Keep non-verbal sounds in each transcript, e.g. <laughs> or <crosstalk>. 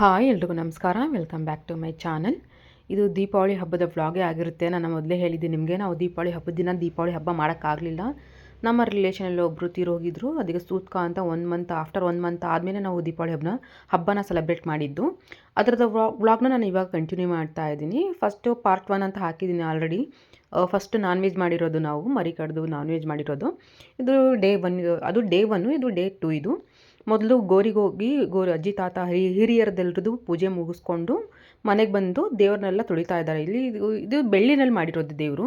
Hi ಎಲ್ರಿಗೂ ನಮಸ್ಕಾರ. Welcome back to my channel ಇದು ದೀಪಾವಳಿ ಹಬ್ಬದ ವ್ಲಾಗೇ ಆಗಿರುತ್ತೆ. ನಾನು ಮೊದಲೇ ಹೇಳಿದ್ದೆ ನಿಮಗೆ, ನಾವು ದೀಪಾವಳಿ ಹಬ್ಬದ ದಿನ ದೀಪಾವಳಿ ಹಬ್ಬ ಮಾಡೋಕ್ಕಾಗಲಿಲ್ಲ ನಮ್ಮ ರಿಲೇಷನಲ್ಲಿ ಒಬ್ಬರು ತೀರೋಗಿದ್ರು. ಅದಕ್ಕೆ ಸೂತ್ಕ ಅಂತ ಒಂದು ಮಂತ್ ಆಫ್ಟರ್ ಒನ್ ಮಂತ್ ಆದಮೇಲೆ ನಾವು ದೀಪಾವಳಿ ಹಬ್ಬನ ಹಬ್ಬನ ಸೆಲೆಬ್ರೇಟ್ ಮಾಡಿದ್ದು. ಅದರದ ವ್ಲಾಗ್ನ ನಾನು ಇವಾಗ ಕಂಟಿನ್ಯೂ ಮಾಡ್ತಾ ಇದ್ದೀನಿ. ಫಸ್ಟು ಪಾರ್ಟ್ ಒನ್ ಅಂತ ಹಾಕಿದ್ದೀನಿ ಆಲ್ರೆಡಿ ಫಸ್ಟ್ ನಾನ್ ವೆಜ್ ಮಾಡಿರೋದು ನಾವು, ಮರಿ ಕಡ್ದು ನಾನ್ ವೆಜ್ ಮಾಡಿರೋದು. ಇದು ಡೇ ಒನ್ ಅದು ಡೇ ಒನ್ನು ಇದು ಡೇ ಟು ಇದು. ಮೊದಲು ಗೋರಿಗೆ ಹೋಗಿ ಗೋರಿ ಅಜ್ಜಿ, ತಾತ, ಹಿರಿ, ಹಿರಿಯರದೆಲ್ರದ್ದು ಪೂಜೆ ಮುಗಿಸ್ಕೊಂಡು ಮನೆಗೆ ಬಂದು ದೇವ್ರನ್ನೆಲ್ಲ ತುಳಿತಾ ಇದ್ದಾರೆ. ಇಲ್ಲಿ ಇದು ಇದು ಬೆಳ್ಳಿನಲ್ಲಿ ಮಾಡಿರೋದು ದೇವರು.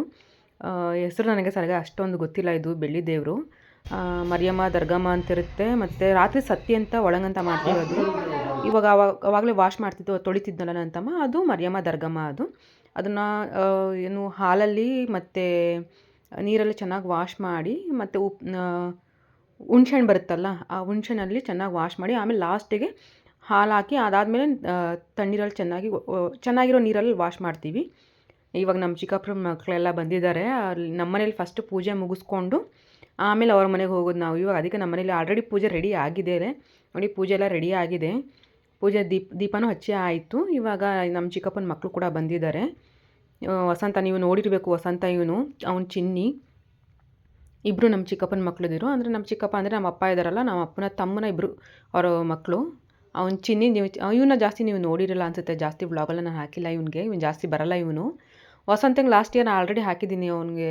ಹೆಸರು ನನಗೆ ಸರಿಯಾಗಿ ಅಷ್ಟೊಂದು ಗೊತ್ತಿಲ್ಲ ಇದು ಬೆಳ್ಳಿ ದೇವರು. ಮರಿಯಮ್ಮ, ದರ್ಗಮ್ಮ ಅಂತಿರುತ್ತೆ. ಮತ್ತು ರಾತ್ರಿ ಸತ್ಯ ಅಂತ, ಒಳಗಂತ ಮಾಡ್ತಿರೋದು. ಇವಾಗ ಅವಾಗ, ಅವಾಗಲೇ ವಾಶ್ ಮಾಡ್ತಿದ್ದು ತೊಳಿತಿದ್ದಲ್ಲ ನನ್ನ ಅದು ಮರಿಯಮ್ಮ, ದರ್ಗಮ್ಮ ಅದು. ಅದನ್ನು ಏನು ಹಾಲಲ್ಲಿ ಮತ್ತು ನೀರಲ್ಲಿ ಚೆನ್ನಾಗಿ ವಾಶ್ ಮಾಡಿ, ಮತ್ತು ಉಪ್ಪು ಹುಣ್ಸೆಹಣ್ಣು ಬರುತ್ತಲ್ಲ, ಆ ಹುಣ್ಸೆಹಣ್ಣಲ್ಲಿ ಚೆನ್ನಾಗಿ ವಾಶ್ ಮಾಡಿ, ಆಮೇಲೆ ಲಾಸ್ಟಿಗೆ ಹಾಲು ಹಾಕಿ ಅದಾದಮೇಲೆ ತಣ್ಣೀರಲ್ಲಿ ಚೆನ್ನಾಗಿ ಚೆನ್ನಾಗಿರೋ ನೀರಲ್ಲಿ ವಾಶ್ ಮಾಡ್ತೀವಿ. ಇವಾಗ ನಮ್ಮ ಚಿಕ್ಕಪ್ಪ ಮಕ್ಕಳೆಲ್ಲ ಬಂದಿದ್ದಾರೆ ನಮ್ಮ ಮನೇಲಿ ಫಸ್ಟ್ ಪೂಜೆ ಮುಗಿಸ್ಕೊಂಡು ಆಮೇಲೆ ಅವ್ರ ಮನೆಗೆ ಹೋಗೋದು ನಾವು. ಇವಾಗ ಅದಕ್ಕೆ ನಮ್ಮ ಮನೇಲಿ ಆಲ್ರೆಡಿ ಪೂಜೆ ರೆಡಿ ಆಗಿದೆ. ನೋಡಿ, ಪೂಜೆ ಎಲ್ಲ ರೆಡಿ ಆಗಿದೆ. ಪೂಜೆ ದೀಪ, ದೀಪನೂ ಹಚ್ಚಿ ಆಯಿತು. ಇವಾಗ ನಮ್ಮ ಚಿಕ್ಕಪ್ಪನ ಮಕ್ಕಳು ಕೂಡ ಬಂದಿದ್ದಾರೆ. ವಸಂತ, ನೀವು ನೋಡಿರಬೇಕು, ವಸಂತ ಇವನು, ಅವನು ಚಿನ್ನಿ. ಇಬ್ಬರು ನಮ್ಮ ಚಿಕ್ಕಪ್ಪನ ಮಕ್ಕಳಿದ್ರು ಅಂದರೆ ನಮ್ಮ ಚಿಕ್ಕಪ್ಪ ಅಂದರೆ ನಮ್ಮ ಅಪ್ಪ ಇದ್ದಾರಲ್ಲ, ನಮ್ಮ ಅಪ್ಪನ ತಮ್ಮನ ಇಬ್ಬರು ಅವರ ಮಕ್ಕಳು ಅವ್ನು ಚಿನ್ನಿ ನೀವು ಇವನ್ನ ಜಾಸ್ತಿ ನೀವು ನೋಡಿರಲ್ಲ ಅನ್ಸುತ್ತೆ. ಜಾಸ್ತಿ ಬ್ಲಾಗಲ್ಲ ನಾನು ಹಾಕಿಲ್ಲ ಇವನಿಗೆ. ಇವನು ಜಾಸ್ತಿ ಬರಲ್ಲ ಇವನು. ವಸಂತಂಗೆ ಲಾಸ್ಟ್ ಇಯರ್ ಆಲ್ರೆಡಿ ಹಾಕಿದ್ದೀನಿ ಅವನಿಗೆ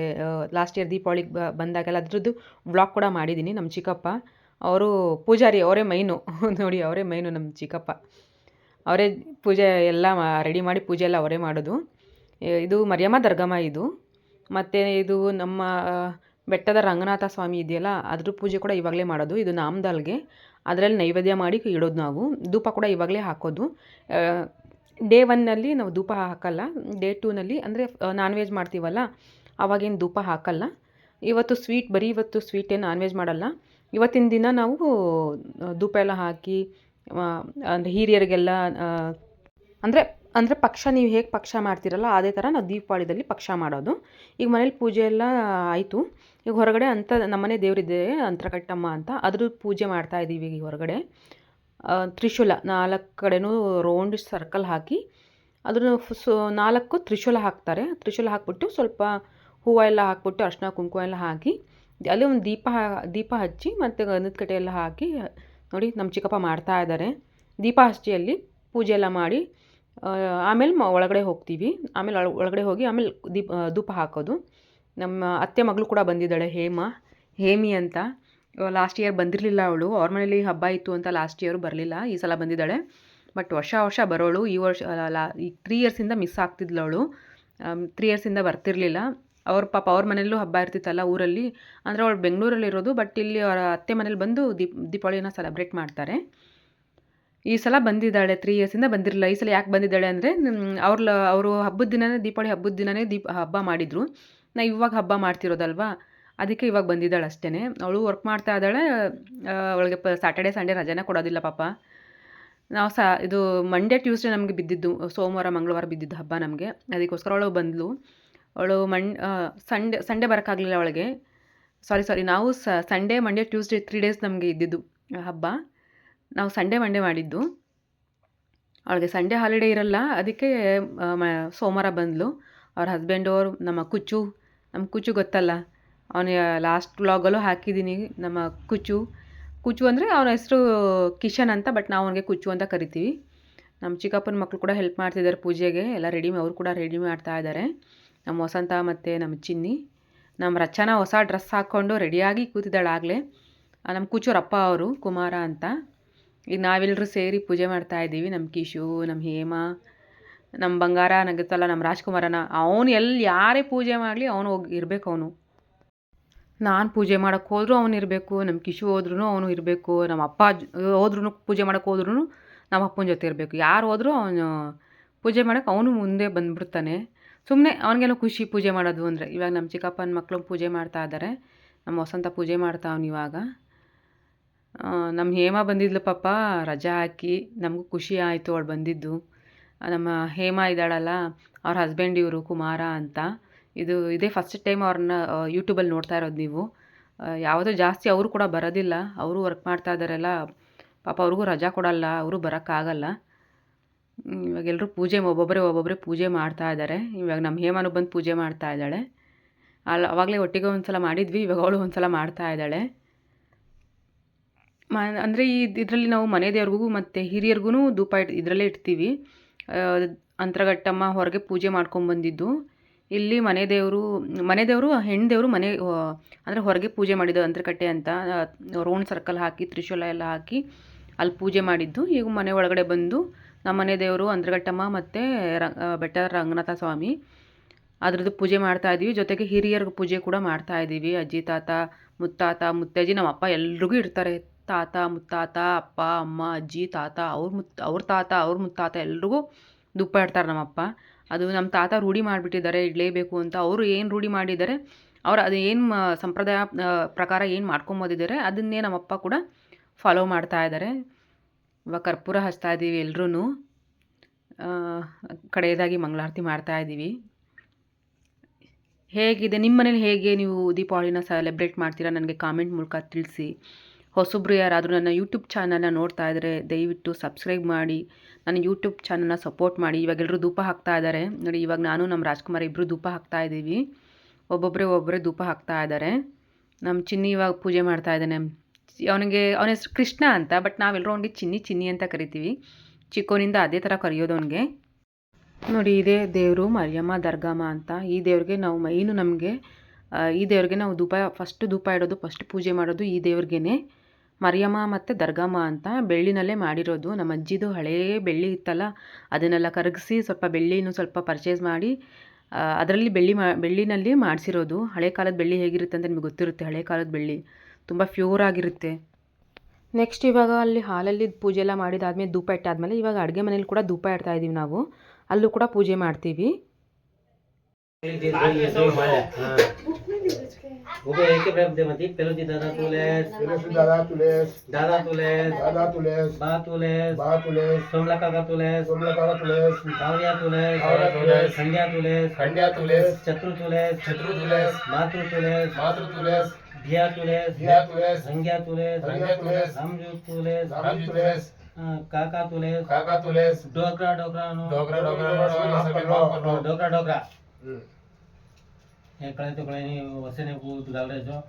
ಲಾಸ್ಟ್ ಇಯರ್ ದೀಪಾವಳಿಗೆ ಬಂದಾಗೆಲ್ಲ ಅದರದ್ದು ವ್ಲಾಗ್ ಕೂಡ ಮಾಡಿದ್ದೀನಿ ನಮ್ಮ ಚಿಕ್ಕಪ್ಪ. ಅವರು ಪೂಜಾರಿ, ಅವರೇ ಮೈನು. <laughs> ನೋಡಿ, ಅವರೇ ಮೈನು ನಮ್ಮ ಚಿಕ್ಕಪ್ಪ. ಅವರೇ ಪೂಜೆ ಎಲ್ಲ ರೆಡಿ ಮಾಡಿ ಪೂಜೆ ಎಲ್ಲ ಅವರೇ ಮಾಡೋದು. ಇದು ಮರಿಯಮ್ಮ ದರ್ಗಮ್ಮ ಇದು. ಮತ್ತು ಇದು ನಮ್ಮ ಬೆಟ್ಟದ ರಂಗನಾಥ ಸ್ವಾಮಿ ಇದೆಯಲ್ಲ ಅದ್ರ ಪೂಜೆ ಕೂಡ ಇವಾಗಲೇ ಮಾಡೋದು. ಇದು ನಾಮದಲ್ಗೆ ಅದರಲ್ಲಿ ನೈವೇದ್ಯ ಮಾಡಿ ಇಡೋದು ನಾವು. ಧೂಪ ಕೂಡ ಇವಾಗಲೇ ಹಾಕೋದು. ಡೇ ಒನ್ನಲ್ಲಿ ನಾವು ಧೂಪ ಹಾಕಲ್ಲ. ಡೇ ಟೂನಲ್ಲಿ, ಅಂದರೆ ನಾನ್ ವೆಜ್ ಮಾಡ್ತೀವಲ್ಲ, ಅವಾಗೇನು ಧೂಪ ಹಾಕಲ್ಲ. ಇವತ್ತು ಸ್ವೀಟ್ ಬರೀ ಇವತ್ತು ಸ್ವೀಟೇ ನಾನ್ ವೆಜ್ ಮಾಡಲ್ಲ. ಇವತ್ತಿನ ದಿನ ನಾವು ಧೂಪ ಎಲ್ಲ ಹಾಕಿ ಅಂದರೆ ಹಿರಿಯರಿಗೆಲ್ಲ ಅಂದರೆ ಅಂದರೆ ಪಕ್ಷ, ನೀವು ಹೇಗೆ ಪಕ್ಷ ಮಾಡ್ತೀರಲ್ಲ, ಅದೇ ಥರ ನಾವು ದೀಪಾವಳಿದಲ್ಲಿ ಪಕ್ಷ ಮಾಡೋದು. ಈಗ ಮನೇಲಿ ಪೂಜೆ ಎಲ್ಲ ಆಯಿತು. ಈಗ ಹೊರಗಡೆ ಅಂತ ನಮ್ಮನೆ ದೇವರಿದೆ ಅಂತರಕಟ್ಟಮ್ಮ ಅಂತ ಅದ್ರ ಪೂಜೆ ಮಾಡ್ತಾ ಇದ್ದೀವಿ ಈಗ ಹೊರಗಡೆ. ತ್ರಿಶೂಲ ನಾಲ್ಕು ಕಡೆನೂ ರೌಂಡ್ ಸರ್ಕಲ್ ಹಾಕಿ ಅದನ್ನು ಸೊ, ನಾಲ್ಕು ತ್ರಿಶೂಲ ಹಾಕ್ತಾರೆ. ತ್ರಿಶೂಲ ಹಾಕ್ಬಿಟ್ಟು ಸ್ವಲ್ಪ ಹೂವು ಎಲ್ಲ ಹಾಕ್ಬಿಟ್ಟು ಅರ್ಶಿನ ಕುಂಕುಮ ಎಲ್ಲ ಹಾಕಿ, ಅಲ್ಲಿ ಒಂದು ದೀಪ ದೀಪ ಹಚ್ಚಿ ಮತ್ತು ಗಂಧದ ಕಟ್ಟೆ ಎಲ್ಲ ಹಾಕಿ, ನೋಡಿ ನಮ್ಮ ಚಿಕ್ಕಪ್ಪ ಮಾಡ್ತಾ ಇದ್ದಾರೆ. ದೀಪ ಹಚ್ಚಿ ಅಲ್ಲಿ ಪೂಜೆ ಎಲ್ಲ ಮಾಡಿ ಆಮೇಲೆ ಒಳಗಡೆ ಹೋಗ್ತೀವಿ. ಆಮೇಲೆ ಒಳಗಡೆ ಹೋಗಿ ಆಮೇಲೆ ದೀಪ, ಧೂಪ ಹಾಕೋದು. ನಮ್ಮ ಅತ್ತೆ ಮಗಳು ಕೂಡ ಬಂದಿದ್ದಾಳೆ, ಹೇಮಾ. ಹೇಮಿ ಅಂತ. ಲಾಸ್ಟ್ ಇಯರ್ ಬಂದಿರಲಿಲ್ಲ ಅವಳು. ಅವ್ರ ಮನೇಲಿ ಹಬ್ಬ ಇತ್ತು ಅಂತ ಲಾಸ್ಟ್ ಇಯರು ಬರಲಿಲ್ಲ. ಈ ಸಲ ಬಂದಿದ್ದಾಳೆ. ಬಟ್ ವರ್ಷ ವರ್ಷ ಬರೋಳು. ಈ ವರ್ಷ ಲಾ ಈ ತ್ರೀ ಇಯರ್ಸಿಂದ ಮಿಸ್ ಆಗ್ತಿದ್ಲು ಅವಳು. ತ್ರೀ ಇಯರ್ಸಿಂದ ಬರ್ತಿರಲಿಲ್ಲ. ಅವ್ರ ಪಾಪ ಅವ್ರ ಮನೆಯಲ್ಲೂ ಹಬ್ಬ ಇರ್ತಿತ್ತಲ್ಲ ಊರಲ್ಲಿ. ಅಂದರೆ ಅವಳು ಬೆಂಗಳೂರಲ್ಲಿರೋದು ಬಟ್ ಇಲ್ಲಿ ಅವರ ಅತ್ತೆ ಮನೇಲಿ ಬಂದು ದೀಪ್ ದೀಪಾವಳಿನ ಸೆಲೆಬ್ರೇಟ್ ಮಾಡ್ತಾರೆ. ಈ ಸಲ ಬಂದಿದ್ದಾಳೆ ತ್ರೀ ಇಯರ್ಸಿಂದ ಬಂದಿರಲಿಲ್ಲ. ಈ ಸಲ ಯಾಕೆ ಬಂದಿದ್ದಾಳೆ ಅಂದರೆ ಅವ್ರ ಅವರು ಹಬ್ಬದ ದಿನವೇ ದೀಪಾವಳಿ ಹಬ್ಬದ ದಿನವೇ ದೀಪ, ಹಬ್ಬ ಮಾಡಿದರು. ನಾ ಇವಾಗ ಹಬ್ಬ ಮಾಡ್ತಿರೋದಲ್ವಾ? ಅದಕ್ಕೆ ಇವಾಗ ಬಂದಿದ್ದಾಳೆ ಅಷ್ಟೇ ಅವಳು ವರ್ಕ್ ಮಾಡ್ತಾ ಇದ್ದಾಳೆ. ಅವಳಿಗೆ ಪ ಸ್ಯಾಟರ್ಡೆ ಸಂಡೇ ರಜೆನೇ ಕೊಡೋದಿಲ್ಲ ಪಾಪ. ನಾವು ಸಾ, ಇದು ಮಂಡೇ ಟ್ಯೂಸ್ಡೇ ನಮಗೆ ಬಿದ್ದಿದ್ದು, ಸೋಮವಾರ, ಮಂಗಳವಾರ ಬಿದ್ದಿದ್ದು ಹಬ್ಬ ನಮಗೆ. ಅದಕ್ಕೋಸ್ಕರ ಅವಳು ಬಂದಳು ಅವಳು ಮಂಡ್ ಸಂಡೇ ಸಂಡೇ ಬರೋಕ್ಕಾಗಲಿಲ್ಲ ಅವಳಿಗೆ. ಸಾರಿ ಸಾರಿ ನಾವು Sunday Monday Tuesday three days ನಮಗೆ ಇದ್ದಿದ್ದು ಹಬ್ಬ. ನಾವು ಸಂಡೇ ಮಂಡೇ ಮಾಡಿದ್ದು. ಅವಳಿಗೆ ಸಂಡೇ ಹಾಲಿಡೇ ಇರಲ್ಲ. ಅದಕ್ಕೆ ಸೋಮವಾರ ಬಂದಳು ಅವ್ರ ಹಸ್ಬೆಂಡವ್ರು ನಮ್ಮ ಕುಚ್ಚು ನಮ್ಮ ಕುಚು ಗೊತ್ತಲ್ಲ. ಅವನ ಲಾಸ್ಟ್ ವ್ಲಾಗಲ್ಲೂ ಹಾಕಿದ್ದೀನಿ ನಮ್ಮ ಕುಚು. ಕುಚು ಅಂದರೆ ಅವನ ಹೆಸರು ಕಿಶನ್ ಅಂತ ಬಟ್ ನಾವು ಅವನಿಗೆ ಕುಚು ಅಂತ ಕರಿತೀವಿ. ನಮ್ಮ ಚಿಕ್ಕಪ್ಪನ ಮಕ್ಕಳು ಕೂಡ ಹೆಲ್ಪ್ ಮಾಡ್ತಿದ್ದಾರೆ ಪೂಜೆಗೆ. ಎಲ್ಲ ರೆಡಿ ಅವರು ಕೂಡ ರೆಡಿ ಮಾಡ್ತಾ ಇದ್ದಾರೆ ನಮ್ಮ ವಸಂತ ಮತ್ತು ನಮ್ಮ ಚಿನ್ನಿ. ನಮ್ಮ ರಚನಾ ಹೊಸ ಡ್ರೆಸ್ ಹಾಕ್ಕೊಂಡು ರೆಡಿಯಾಗಿ ಕೂತಿದ್ದಾಳೆ ಆಗಲೇ. ನಮ್ಮ ಕುಚ್ಚೂರಪ್ಪ ಅವರು ಕುಮಾರ ಅಂತ. ಈಗ ನಾವೆಲ್ಲರೂ ಸೇರಿ ಪೂಜೆ ಮಾಡ್ತಾ ಇದ್ದೀವಿ. ನಮ್ಮ ಕಿಶು ನಮ್ಮ ಹೇಮ ನಮ್ಮ ಬಂಗಾರ ನಗುತ್ತಲ್ಲ ನಮ್ಮ ರಾಜ್ಕುಮಾರನ, ಅವನು ಎಲ್ಲಿ ಯಾರೇ ಪೂಜೆ ಮಾಡಲಿ ಅವನು ಹೋಗಿ ಇರಬೇಕು ಅವನು. ನಾನು ಪೂಜೆ ಮಾಡೋಕ್ಕೆ ಹೋದರೂ ಅವನು ಇರಬೇಕು ನಮ್ಮ ಕಿಶು ಹೋದ್ರೂ ಅವನು ಇರಬೇಕು ನಮ್ಮ ಅಪ್ಪ ಹೋದ್ರೂ ಪೂಜೆ ಮಾಡೋಕ್ಕೆ ಹೋದ್ರೂ ನಮ್ಮ ಅಪ್ಪನ ಜೊತೆ ಇರಬೇಕು. ಯಾರು ಹೋದರೂ ಅವನು ಪೂಜೆ ಮಾಡೋಕ್ಕೆ ಅವನು ಮುಂದೆ ಬಂದುಬಿಡ್ತಾನೆ. ಸುಮ್ಮನೆ ಅವನಿಗೇನೋ ಖುಷಿ ಪೂಜೆ ಮಾಡೋದು ಅಂದರೆ, ಇವಾಗ ನಮ್ಮ ಚಿಕ್ಕಪ್ಪನ ಮಕ್ಕಳು ಪೂಜೆ ಮಾಡ್ತಾ ಇದ್ದಾರೆ ನಮ್ಮ ವಸಂತ ಪೂಜೆ ಮಾಡ್ತಾವನು ಇವಾಗ. ನಮ್ಮ ಹೇಮ ಬಂದಿದ್ಲು ಪಾಪ, ರಜಾ ಹಾಕಿ ನಮಗೂ ಖುಷಿ ಆಯಿತು ಅವಳು ಬಂದಿದ್ದು. ನಮ್ಮ ಹೇಮಾ ಇದ್ದಾಳಲ್ಲ, ಅವ್ರ ಹಸ್ಬೆಂಡ್ ಇವರು ಕುಮಾರ ಅಂತ. ಇದು ಇದೇ ಫಸ್ಟ್ ಟೈಮ್ ಅವ್ರನ್ನ ಯೂಟ್ಯೂಬಲ್ಲಿ ನೋಡ್ತಾ ಇರೋದು ನೀವು. ಯಾವುದೋ ಜಾಸ್ತಿ ಅವರು ಕೂಡ ಬರೋದಿಲ್ಲ. ಅವರು ವರ್ಕ್ ಮಾಡ್ತಾ ಇದ್ದಾರೆಲ್ಲ, ಪಾಪ ಅವ್ರಿಗೂ ರಜಾ ಕೊಡಲ್ಲ, ಅವರು ಬರೋಕ್ಕಾಗಲ್ಲ. ಇವಾಗ ಎಲ್ಲರೂ ಪೂಜೆ, ಒಬ್ಬೊಬ್ಬರೇ ಒಬ್ಬೊಬ್ಬರೇ ಪೂಜೆ ಮಾಡ್ತಾ ಇದ್ದಾರೆ ಇವಾಗ ನಮ್ಮ ಹೇಮನು ಬಂದು ಪೂಜೆ ಮಾಡ್ತಾ ಇದ್ದಾಳೆ. ಅಲ್ಲಿ ಅವಾಗಲೇ ಒಟ್ಟಿಗೆ ಒಂದು ಸಲ ಮಾಡಿದ್ವಿ, ಇವಾಗ ಅವಳು ಒಂದು ಸಲ ಮಾಡ್ತಾ ಇದ್ದಾಳೆ. ಮ, ಅಂದರೆ ಈ ಇದರಲ್ಲಿ ನಾವು ಮನೆ ದೇವ್ರಿಗೂ ಮತ್ತು ಹಿರಿಯರಿಗೂ ಧೂಪ ಇಟ್, ಇದರಲ್ಲೇ ಇಡ್ತೀವಿ. ಅಂತರಘಟ್ಟಮ್ಮ ಹೊರಗೆ ಪೂಜೆ ಮಾಡ್ಕೊಂಬಂದಿದ್ದು ಇಲ್ಲಿ ಮನೆ ದೇವರು ಮನೆ ದೇವರು ಹೆಣ್ಣು ದೇವರು ಮನೆ ಅಂದರೆ ಹೊರಗೆ ಪೂಜೆ ಮಾಡಿದ್ದು ಅಂತರಕಟ್ಟೆ ಅಂತ ರೌಂಡ್ ಸರ್ಕಲ್ ಹಾಕಿ, ತ್ರಿಶೂಲ ಎಲ್ಲ ಹಾಕಿ ಅಲ್ಲಿ ಪೂಜೆ ಮಾಡಿದ್ದು. ಈಗ ಮನೆ ಒಳಗಡೆ ಬಂದು ನಮ್ಮ ಮನೆ ದೇವರು, ಅಂತರಘಟ್ಟಮ್ಮ ಮತ್ತು ಬೆಟ್ಟ ರಂಗನಾಥ ಸ್ವಾಮಿ ಅದ್ರದ್ದು ಪೂಜೆ ಮಾಡ್ತಾ ಇದ್ದೀವಿ. ಜೊತೆಗೆ ಹಿರಿಯರ ಪೂಜೆ ಕೂಡ ಮಾಡ್ತಾ ಇದ್ದೀವಿ. ಅಜ್ಜಿ, ತಾತ, ಮುತ್ತಾತ, ಮುತ್ತಜ್ಜಿ ನಮ್ಮ ಅಪ್ಪ ಎಲ್ರಿಗೂ ಇರ್ತಾರೆ ತಾತ, ಮುತ್ತಾತ, ಅಪ್ಪ, ಅಮ್ಮ, ಅಜ್ಜಿ, ತಾತ, ಅವ್ರ ಮುತ್, ಅವ್ರ ತಾತ, ಅವ್ರ ಮುತ್ತಾತ ಎಲ್ರಿಗೂ ದುಪ್ಪ ಇಡ್ತಾರೆ ನಮ್ಮಪ್ಪ. ಅದು ನಮ್ಮ ತಾತ ರೂಢಿ ಮಾಡಿಬಿಟ್ಟಿದ್ದಾರೆ, ಇಡಲೇಬೇಕು ಅಂತ ಅವರು ಏನು ರೂಢಿ ಮಾಡಿದ್ದಾರೆ, ಅವ್ರು ಅದು ಏನು ಸಂಪ್ರದಾಯ ಪ್ರಕಾರ ಏನು ಮಾಡ್ಕೊಂಬೋದಿದ್ದಾರೆ, ಅದನ್ನೇ ನಮ್ಮಪ್ಪ ಕೂಡ ಫಾಲೋ ಮಾಡ್ತಾ ಇದ್ದಾರೆ. ಇವಾಗ ಕರ್ಪೂರ ಹಚ್ತಾ ಇದ್ದೀವಿ ಎಲ್ಲರೂ ಕಡೆಯದಾಗಿ ಮಂಗಳಾರತಿ ಮಾಡ್ತಾ ಇದ್ದೀವಿ. ಹೇಗಿದೆ ನಿಮ್ಮ ಮನೇಲಿ ಹೇಗೆ? ನೀವು ದೀಪಾವಳಿನ ಸೆಲೆಬ್ರೇಟ್ ಮಾಡ್ತೀರಾ? ನನಗೆ ಕಾಮೆಂಟ್ ಮೂಲಕ ತಿಳಿಸಿ. ಹೊಸಬ್ರು ಯಾರಾದರೂ ನನ್ನ ಯೂಟ್ಯೂಬ್ ಚಾನಲ್ನ ನೋಡ್ತಾ ಇದ್ದರೆ ದಯವಿಟ್ಟು ಸಬ್ಸ್ಕ್ರೈಬ್ ಮಾಡಿ, ನನ್ನ ಯೂಟ್ಯೂಬ್ ಚಾನಲ್ನ ಸಪೋರ್ಟ್ ಮಾಡಿ. ಇವಾಗ ಎಲ್ಲರೂ ಧೂಪ ಹಾಕ್ತಾ ಇದ್ದಾರೆ ನೋಡಿ, ಇವಾಗ ನಾನು ನಮ್ಮ ರಾಜ್ಕುಮಾರ್ ಇಬ್ಬರು ಧೂಪ ಹಾಕ್ತಾ ಇದ್ದೀವಿ. ಒಬ್ಬೊಬ್ಬರೇ ಒಬ್ಬರೇ ಧೂಪ ಹಾಕ್ತಾ ಇದ್ದಾರೆ ನಮ್ಮ ಚಿನ್ನಿ ಇವಾಗ ಪೂಜೆ ಮಾಡ್ತಾ ಇದ್ದಾನೆ. ಅವನಿಗೆ, ಅವನ ಹೆಸರು ಕೃಷ್ಣ ಅಂತ ಬಟ್ ನಾವೆಲ್ಲರೂ ಅವನಿಗೆ ಚಿನ್ನಿ ಚಿನ್ನಿ ಅಂತ ಕರಿತೀವಿ. ಚಿಕ್ಕೋನಿಂದ ಅದೇ ಥರ ಕರೆಯೋದು ಅವನಿಗೆ. ನೋಡಿ, ಇದೇ ದೇವರು ಮರಿಯಮ್ಮ, ದರ್ಗಮ್ಮ ಅಂತ. ಈ ದೇವ್ರಿಗೆ ನಾವು ಮೈನು ನಮಗೆ ಈ ದೇವ್ರಿಗೆ ನಾವು ಧೂಪ ಫಸ್ಟ್ ಧೂಪ ಇಡೋದು ಫಸ್ಟ್ ಪೂಜೆ ಮಾಡೋದು ಈ ದೇವ್ರಿಗೇ ಮರಿಯಮ್ಮ ಮತ್ತು ದರ್ಗಮ್ಮ ಅಂತ ಬೆಳ್ಳಿನಲ್ಲೇ ಮಾಡಿರೋದು. ನಮ್ಮ ಅಜ್ಜಿದು ಹಳೇ ಬೆಳ್ಳಿ ಇತ್ತಲ್ಲ, ಅದನ್ನೆಲ್ಲ ಕರಗಿಸಿ ಸ್ವಲ್ಪ ಬೆಳ್ಳಿನೂ ಸ್ವಲ್ಪ ಪರ್ಚೇಸ್ ಮಾಡಿ ಅದರಲ್ಲಿ ಬೆಳ್ಳಿ ಮಾ, ಬೆಳ್ಳಿನಲ್ಲಿ ಮಾಡಿಸಿರೋದು. ಹಳೆ ಕಾಲದ ಬೆಳ್ಳಿ ಹೇಗಿರುತ್ತೆ ಅಂತ ನಿಮಗೆ ಗೊತ್ತಿರುತ್ತೆ. ಹಳೆ ಕಾಲದ ಬೆಳ್ಳಿ ತುಂಬ ಫ್ಯೂರ್ ಆಗಿರುತ್ತೆ. ನೆಕ್ಸ್ಟ್ ಇವಾಗ ಅಲ್ಲಿ ಹಾಲಲ್ಲಿ ಪೂಜೆ ಎಲ್ಲ ಮಾಡಿದಾದ್ಮೇಲೆ ಧೂಪ ಇಟ್ಟಾದ್ಮೇಲೆ ಇವಾಗ ಅಡುಗೆ ಮನೇಲಿ ಕೂಡ ಧೂಪ ಇಡ್ತಾ ಇದ್ದೀವಿ ನಾವು. ಅಲ್ಲೂ ಕೂಡ ಪೂಜೆ ಮಾಡ್ತೀವಿ. उभे एके ब्रह्मदेवती पेलोजी दादा तुलेस पेलोजी दादा तुलेस दादा तुलेस दादा तुलेस बा तुलेस बा तुलेस सोमला काका तुलेस सोमला काका तुलेस धावया तुलेस धावया तुलेस संध्या तुलेस संध्या तुलेस चतुर तुलेस चतुर तुलेस मातृ तुलेस मातृ तुलेस धिया तुलेस धिया तुलेस संज्ञा तुलेस संज्ञा तुलेस समझू तुलेस समझू तुलेस काका तुलेस काका तुलेस डोकरा डोकरा डोकरा डोकरा डोकरा डोकरा हम्म। हम्म. हे कळे तो कळे नी वसने पूत गावले जो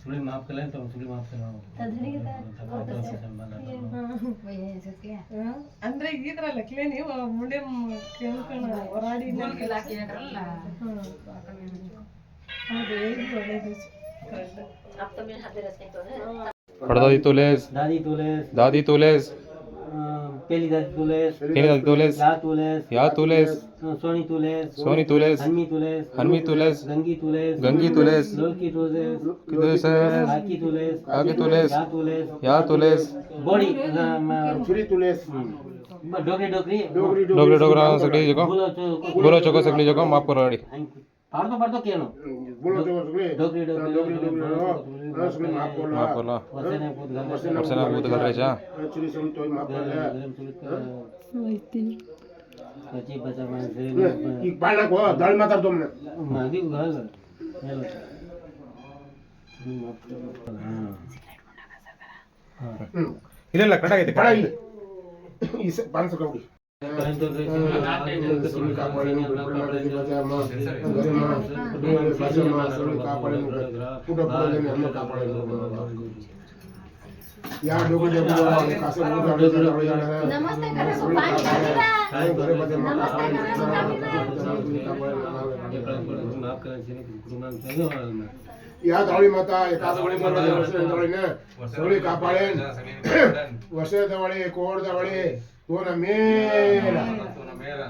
थोडी माफ केले तो थोडी माफ केला ಅಂದ್ರೆ ಇದ್ರಲ್ಲ ಕ್ಲೀನ್ ಮುಂಡೆ ಕೇಳ್ಕೊಂಡು ಹೊರಾಡಿ ಹೌದು ಹೇಳಿ ಒಳ್ಳೇದು पडदादी तुलेस दादी तुलेस दादी तुलेस पेली दादी तुलेस પેલી દાદ તુલેસ પેલી દાદ તુલેસ. યા તુલેસ યા તુલેસ. સોની તુલેસ સોની તુલેસ હનમી તુલેસ હનમી તુલેસ ગંગી તુલેસ ગંગી તુલેસ ડોગરી ડોગરા. સગડી જકો બોલો ચોકો સગડી જકો માફ કરો પાડતો પાડતો કેનો ಬೋಲೋ ದೋಸ್ ಗಲೇ ಡೋ ಗಿ ಈ ಬಾಲಕ ಕಡ ಇಲ್ಲಿ ಕೊಡಿ. या धावळी माता एका सगळी कापाळे वर्ष धवळे कोड धवळे Zona Mera. Zona Mera.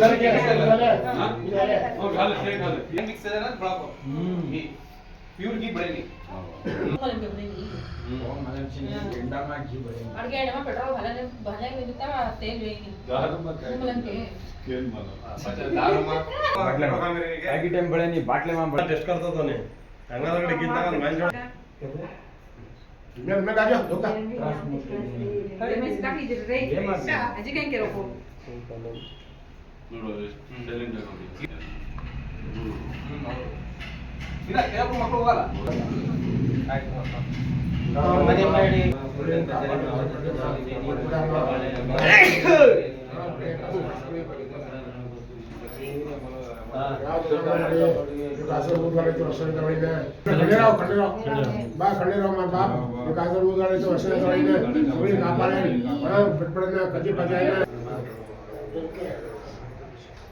उधर के हाँ। हाँ। और घाल से घाल ये मिक्स है ना थोड़ा घी प्योर घी भरे नहीं मालूम के भरे नहीं। हाँ। और मालूम चाहिए गेंडा में घी भरे और गेंडा में पेट्रोल भरा नहीं भरा नहीं देता मैं तेल लेगी दारू में क्या मालूम के। केल मालूम। अच्छा दारू में बाटले में। पैकेट टाइम भरे नहीं बाटले में भरे टेस्ट करता तो नहीं। अंगार के कितना का मैं जोड़ मैं मैं गाड़ी धोखा। मैं इसका की ज़रूरत है। अजी कहीं के रखो ನೋಡು ಸೈಲೆಂಟ್ ಆಗಿ ಇಲ್ಲ ಕೇಳಕ್ಕೂ ಮಕ್ಕಳು ಹೋಗಲ್ಲ. ಮನೆ ಮಾಡಿ ಕಾಸರಗೋದು ಆಯ್ತು ವರ್ಷ ಇದೆ ಖಂಡೇರಾವ್ ಖಂಡೇರಾವ್ ಬಾ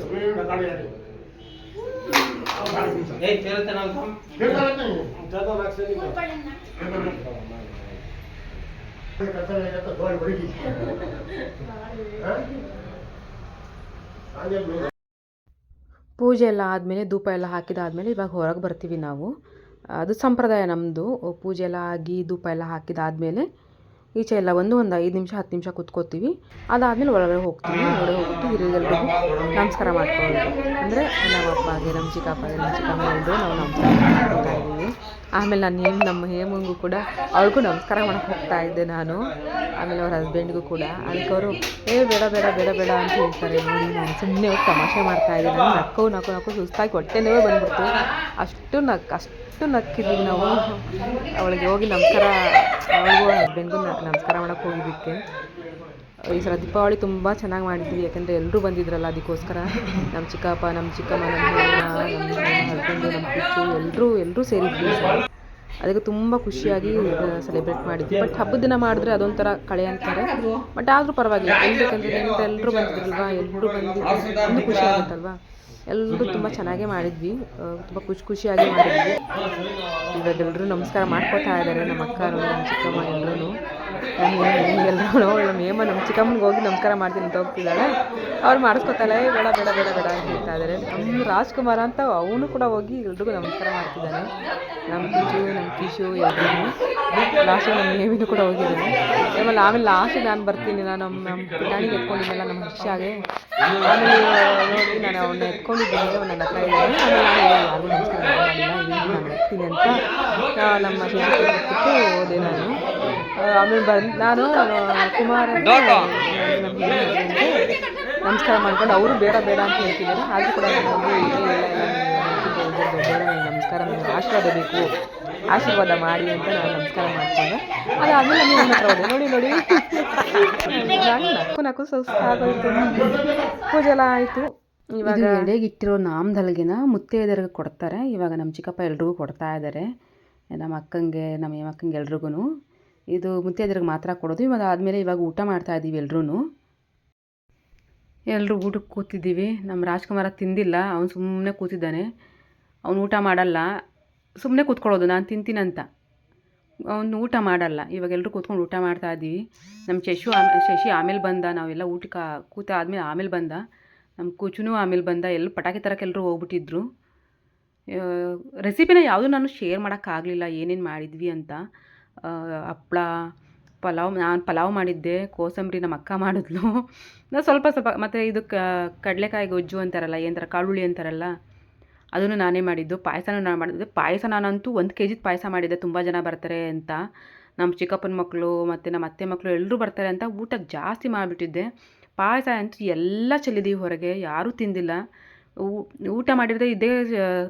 ಸಗಳಿ ಕಾಡಿ ಆಡಿ ಏ ತಿರುತ್ತ ನಾವು ಪೂಜೆ ಎಲ್ಲ ಆದಮೇಲೆ, ಧೂಪ ಎಲ್ಲ ಹಾಕಿದಾದಮೇಲೆ ಇವಾಗ ಹೊರಗೆ ಬರ್ತೀವಿ ನಾವು. ಅದು ಸಂಪ್ರದಾಯ ನಮ್ಮದು ಪೂಜೆ ಎಲ್ಲ ಆಗಿ, ಧೂಪ ಎಲ್ಲ ಹಾಕಿದಾದಮೇಲೆ ಈಚೆ ಎಲ್ಲ ಒಂದು ಒಂದು ಐದು ನಿಮಿಷ, ಹತ್ತು ನಿಮಿಷ ಕುತ್ಕೋತೀವಿ. ಅದಾದಮೇಲೆ ಒಳಗಡೆ ಹೋಗ್ತೀವಿ. ಒಳಗಡೆ ಹೋಗ್ಬಿಟ್ಟು ನಮಸ್ಕಾರ ಮಾಡ್ಕೊಳ್ಳೋದು ಅಂದರೆ, ನಮ್ಮ ಅಪ್ಪಗೆ, ನಮ್ಮ ಚಿಕ್ಕಪ್ಪಗೆ, ನಮ್ಮ ಚಿಕ್ಕಮ್ಮ ಎಲ್ಲರೂ ನಾವು ನಮಸ್ಕಾರ ಮಾಡ್ಕೊತಾ ಇದ್ದೀವಿ. ಆಮೇಲೆ ನಾನು ಹೇಮ್ ನಮ್ಮ ಹೇಮಂಗೂ ಕೂಡ ಅವ್ರಿಗೂ ನಮಸ್ಕಾರ ಮಾಡಕ್ಕೆ ಹೋಗ್ತಾ ಇದ್ದೆ ನಾನು. ಆಮೇಲೆ ಅವ್ರ ಹಸ್ಬೆಂಡ್ಗೂ ಕೂಡ. ಅದಕ್ಕೆ ಅವರು, ಏ, ಬೇಡ ಬೇಡ ಬೇಡ ಬೇಡ ಅಂತ ಹೇಳ್ತಾರೆ ನೋಡಿ ನಾನು ಸುಮ್ಮನೆ ಹೋಗಿ ತಮಾಷೆ ಮಾಡ್ತಾ ಇದ್ದೆ ನಾನು ನಕ್ಕು, ನಕ್ಕೋ, ನಕ್ಕು ಸುಸ್ತಾಗಿ ಹೊಟ್ಟೆ ನೋವೇ ಬಂದ್ಬಿಡ್ತು. ಅಷ್ಟು ನಕ್, ಅಷ್ಟು ನಕ್ಕಿದ್ವಿ ನಾವು. ಅವಳಿಗೆ ಹೋಗಿ ನಮಸ್ಕಾರ, ಅವಳಿಗೂ ಹಸ್ಬೆಂಡ್ಗೂ ನಮಸ್ಕಾರ ಮಾಡೋಕೆ ಹೋಗಿದ್ದಕ್ಕೆ. ಈ ಸಲ ದೀಪಾವಳಿ ತುಂಬ ಚೆನ್ನಾಗಿ ಮಾಡಿದ್ವಿ, ಯಾಕಂದ್ರೆ ಎಲ್ಲರೂ ಬಂದಿದ್ರಲ್ಲ ಅದಕ್ಕೋಸ್ಕರ. ನಮ್ಮ ಚಿಕ್ಕಪ್ಪ ನಮ್ಮ ಚಿಕ್ಕಮ್ಮ ನಮ್ಮ ಹಸ್ಬೆಂಡು ನಮ್ಮ ಕಿಚ್ಚು ಎಲ್ಲರೂ ಎಲ್ಲರೂ ಸೇರಿದ್ವಿ ಅದಕ್ಕೆ ತುಂಬ ಖುಷಿಯಾಗಿ ಸೆಲೆಬ್ರೇಟ್ ಮಾಡಿದ್ವಿ. ಬಟ್ ಹಬ್ಬದ ದಿನ ಮಾಡಿದ್ರೆ ಅದೊಂಥರ ಕಳೆ ಅಂತಾರೆ. ಬಟ್ ಆದರೂ ಪರವಾಗಿಲ್ಲ. ನೆಂಟರು ಎಲ್ಲರೂ ಬಂದಿದ್ರಲ್ವಾ? ಎಲ್ಲರೂ ಬಂದಿದ್ದು ಇನ್ನೂ ಖುಷಿ ಆಗುತ್ತಲ್ವಾ? ಎಲ್ಲರೂ ತುಂಬ ಚೆನ್ನಾಗೇ ಮಾಡಿದ್ವಿ. ತುಂಬ ಖುಷಿ, ಖುಷಿಯಾಗಿ ಮಾಡಿದ್ವಿ. ಇವಾಗ ಎಲ್ಲರೂ ನಮಸ್ಕಾರ ಮಾಡ್ಕೋತಾ ಇದ್ದಾರೆ, ನಮ್ಮ ಅಕ್ಕರು ನಮ್ಮ ಚಿಕ್ಕಮ್ಮ ಎಲ್ಲರೂ ಎಲ್ಲರೂ ನಮ್ಮ ಹೇಮ ನಮ್ಮ ಚಿಕ್ಕಮ್ಮನಿಗೆ ಹೋಗಿ ನಮಸ್ಕಾರ ಮಾಡ್ತೀನಿ ಅಂತ ಹೋಗ್ತಿದ್ದಾಳೆ. ಅವ್ರು ಮಾಡಿಸ್ಕೊತಾಳೆ "ಏ, ಬೇಡ ಬೇಡ ಬೇಡ ಬೇಡ ಅಂತ ಹೇಳ್ತಾ ಇದ್ದಾರೆ. ನಮ್ಮ ರಾಜ್ಕುಮಾರ್ ಅಂತ ಅವನು ಕೂಡ ಹೋಗಿ ಎಲ್ರಿಗೂ ನಮಸ್ಕಾರ ಮಾಡ್ತಿದ್ದಾನೆ. ನಮ್ಮ ಕಿಚು ನಮ್ಮ ಕಿಶು ಎಲ್ಲರೂ ಲಾಸ್ಟ್ ನಮ್ಮ ಹೇಮಿನೂ ಕೂಡ ಹೋಗಿದ್ದಾನೆ. ಆಮೇಲೆ ಆಮೇಲೆ ಲಾಸ್ಟ್ ನಾನು ಬರ್ತೀನಿ ನಾನು ನಮ್ಮ ನಮ್ಮ ಪುಟಾಣಿಗೆ ಎತ್ಕೊಂಡಿದ್ದೆಲ್ಲ ನಮ್ಮ ಶಿಕ್ಷಾಗೆ ಆಮೇಲೆ ನೋಡಿ ನಾನು ಅವನ್ನ ಎತ್ಕೊಂಡಿದ್ದೀನಿ ಅವನ ನನ್ನ ಹತ್ರ ಇದ್ದಾನೆ. ಆಮೇಲೆ ಯಾರಿಗೂ ನಮಸ್ಕಾರ ಮಾಡಿಲ್ಲ ಈಗ ನಾನು ಬರ್ತೀನಿ ಅಂತ. ನಮ್ಮ ಹೋದೆ ನಾನು. ಆಮೇಲೆ ಬಂದು ನಾನು ಕುಮಾರ್ ನಮಸ್ಕಾರ ಮಾಡ್ಕೊಂಡು ಅವರು ಬೇಡ ಬೇಡ ಅಂತ ಹೇಳ್ತಿದ್ದಾರೆ. ಆದರೂ ಕೂಡ ನಮಸ್ಕಾರ ಆಶೀರ್ವಾದ ಬೇಕು. ಆಶೀರ್ವಾದ ಮಾಡಿ ಅಂತ ನಾನು ನಮಸ್ಕಾರ ಮಾಡ್ಕೊಂಡೆ. ಅದಾದಮೇಲೆ ನೀವು ನನ್ನ ಹತ್ರ ಹೋದೆ. ನೋಡಿ ನೋಡಿ. ನಾನು ನಕ್ಕು ನಕ್ಕು ಸುಸ್ತಾಗೋಯ್ತು ಪೂಜೆ ಎಲ್ಲ ಆಯಿತು. ಇವಾಗ ಎಡೆಗಿಟ್ಟಿರೋ ನಾಮದಲ್ಗಿನ ಮುತ್ತೈದರಿಗೆ ಕೊಡ್ತಾರೆ. ಇವಾಗ ನಮ್ಮ ಚಿಕ್ಕಪ್ಪ ಎಲ್ರಿಗೂ ಕೊಡ್ತಾ ಇದ್ದಾರೆ. ನಮ್ಮ ಅಕ್ಕಂಗೆ ನಮ್ಮ ಅಕ್ಕಂಗೆ ಎಲ್ರಿಗೂ ಇದು ಮುತ್ತೈದರಿಗೆ ಮಾತ್ರ ಕೊಡೋದು. ಇವಾಗ ಆದಮೇಲೆ ಇವಾಗ ಊಟ ಮಾಡ್ತಾ ಇದ್ದೀವಿ ಎಲ್ಲರೂ ಎಲ್ಲರೂ ಊಟಕ್ಕೆ ಕೂತಿದ್ದೀವಿ. ನಮ್ಮ ರಾಜ್ಕುಮಾರ ತಿಂದಿಲ್ಲ. ಅವನು ಸುಮ್ಮನೆ ಕೂತಿದ್ದಾನೆ. ಅವನು ಊಟ ಮಾಡಲ್ಲ. ಸುಮ್ಮನೆ ಕೂತ್ಕೊಳ್ಳೋದು. ನಾನು ತಿಂತೀನಂತ. ಅವನು ಊಟ ಮಾಡಲ್ಲ. ಇವಾಗ ಎಲ್ಲರೂ ಕೂತ್ಕೊಂಡು ಊಟ ಮಾಡ್ತಾ ಇದ್ದೀವಿ. ನಮ್ಮ ಶಶು ಶಶಿ ಆಮೇಲೆ ಬಂದ. ನಾವೆಲ್ಲ ಊಟಕ್ಕೆ ಕೂತ ಆದಮೇಲೆ ಆಮೇಲೆ ಬಂದ. ನಮ್ಮ ಕೂಚುನೂ ಆಮೇಲೆ ಬಂದ. ಎಲ್ಲ ಪಟಾಕಿ ತರಕ್ಕೆ ಎಲ್ಲರೂ ಹೋಗ್ಬಿಟ್ಟಿದ್ರು. ರೆಸಿಪಿನ ಯಾವುದೂ ನಾನು ಶೇರ್ ಮಾಡೋಕ್ಕಾಗಲಿಲ್ಲ. ಏನೇನು ಮಾಡಿದ್ವಿ ಅಂತ. ಹಪ್ಪಳ ಪಲಾವ್, ನಾನು ಪಲಾವ್ ಮಾಡಿದ್ದೆ, ಕೋಸಂಬರಿ ನಮ್ಮ ಅಕ್ಕ ಮಾಡಿದ್ಲು. ನಾನು ಸ್ವಲ್ಪ ಸ್ವಲ್ಪ, ಮತ್ತು ಇದು ಕಡಲೆಕಾಯಿ ಗೊಜ್ಜು ಅಂತಾರಲ್ಲ ಏನಂತಾರ ಕಾಳುಳ್ಳಿ ಅಂತಾರಲ್ಲ, ಅದನ್ನು ನಾನೇ ಮಾಡಿದ್ದು. ಪಾಯಸನೂ ನಾನು ಮಾಡಿದ್ದೆ. ಪಾಯಸ ನಾನಂತೂ ಒಂದು ಕೆ ಜಿದು ಪಾಯಸ ಮಾಡಿದ್ದೆ, ತುಂಬ ಜನ ಬರ್ತಾರೆ ಅಂತ. ನಮ್ಮ ಚಿಕ್ಕಪ್ಪನ ಮಕ್ಕಳು ಮತ್ತು ನಮ್ಮ ಅತ್ತೆ ಮಕ್ಕಳು ಎಲ್ಲರೂ ಬರ್ತಾರೆ ಅಂತ ಊಟಕ್ಕೆ ಜಾಸ್ತಿ ಮಾಡಿಬಿಟ್ಟಿದ್ದೆ. ಪಾಯಸ ಅಂತೂ ಎಲ್ಲ ಚೆಲ್ಲಿದ್ದೀವಿ ಹೊರಗೆ, ಯಾರೂ ತಿಂದಿಲ್ಲ. ಊಟ ಮಾಡಿದರೆ ಇದೇ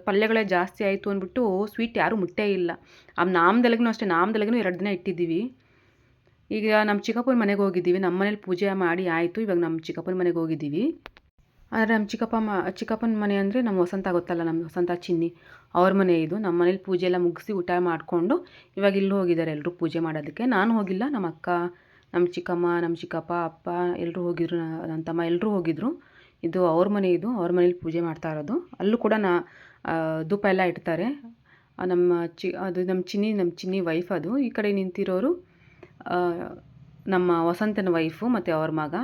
ಪಲ್ಯಗಳೇ ಜಾಸ್ತಿ ಆಯಿತು ಅಂದ್ಬಿಟ್ಟು ಸ್ವೀಟ್ ಯಾರೂ ಮುಟ್ಟೇ ಇಲ್ಲ. ಆ ನಾಮದಲ್ಲಿಗೂ ಅಷ್ಟೇ ನಾಮದಲ್ಲಿಗೂ ಎರಡು ದಿನ ಇಟ್ಟಿದ್ದೀವಿ. ಈಗ ನಮ್ಮ ಚಿಕ್ಕಪ್ಪನ ಮನೆಗೆ ಹೋಗಿದ್ದೀವಿ ನಮ್ಮ ಮನೇಲಿ ಪೂಜೆ ಮಾಡಿ ಆಯಿತು, ಇವಾಗ ನಮ್ಮ ಚಿಕ್ಕಪ್ಪನ ಮನೆಗೆ ಹೋಗಿದ್ದೀವಿ. ಆದರೆ ನಮ್ಮ ಚಿಕ್ಕಪ್ಪ ಮ, ಚಿಕ್ಕಪ್ಪನ ಮನೆ ಅಂದರೆ ನಮ್ಮ ವಸಂತ ಗೊತ್ತಲ್ಲ ನಮ್ಮ ವಸಂತ ಚಿನ್ನಿ. ಅವ್ರ ಮನೆ ಇದು ನಮ್ಮ ಮನೇಲಿ ಪೂಜೆ ಎಲ್ಲ ಮುಗಿಸಿ ಊಟ ಮಾಡಿಕೊಂಡು ಇವಾಗ ಇಲ್ಲಿ ಹೋಗಿದ್ದಾರೆ ಎಲ್ಲರೂ ಪೂಜೆ ಮಾಡೋದಕ್ಕೆ. ನಾನು ಹೋಗಿಲ್ಲ ನಮ್ಮ ಅಕ್ಕ ನಮ್ಮ ಚಿಕ್ಕಮ್ಮ ನಮ್ಮ ಚಿಕ್ಕಪ್ಪ, ಅಪ್ಪ ಎಲ್ಲರೂ ಹೋಗಿದ್ರು ನನ್ನ ತಮ್ಮ ಎಲ್ಲರೂ ಹೋಗಿದ್ರು. ಇದು ಅವ್ರ ಮನೆ ಇದು, ಅವ್ರ ಮನೇಲಿ ಪೂಜೆ ಮಾಡ್ತಾ ಇರೋದು. ಅಲ್ಲೂ ಕೂಡ ನಾ ಧೂಪ ಎಲ್ಲ ಇಡ್ತಾರೆ. ನಮ್ಮ ಚಿ, ಅದು ನಮ್ಮ ಚಿನ್ನಿ ನಮ್ಮ ಚಿನ್ನಿ ವೈಫ್ ಅದು. ಈ ಕಡೆ ನಿಂತಿರೋರು ನಮ್ಮ ವಸಂತನ ವೈಫು ಮತ್ತು ಅವ್ರ ಮಗ,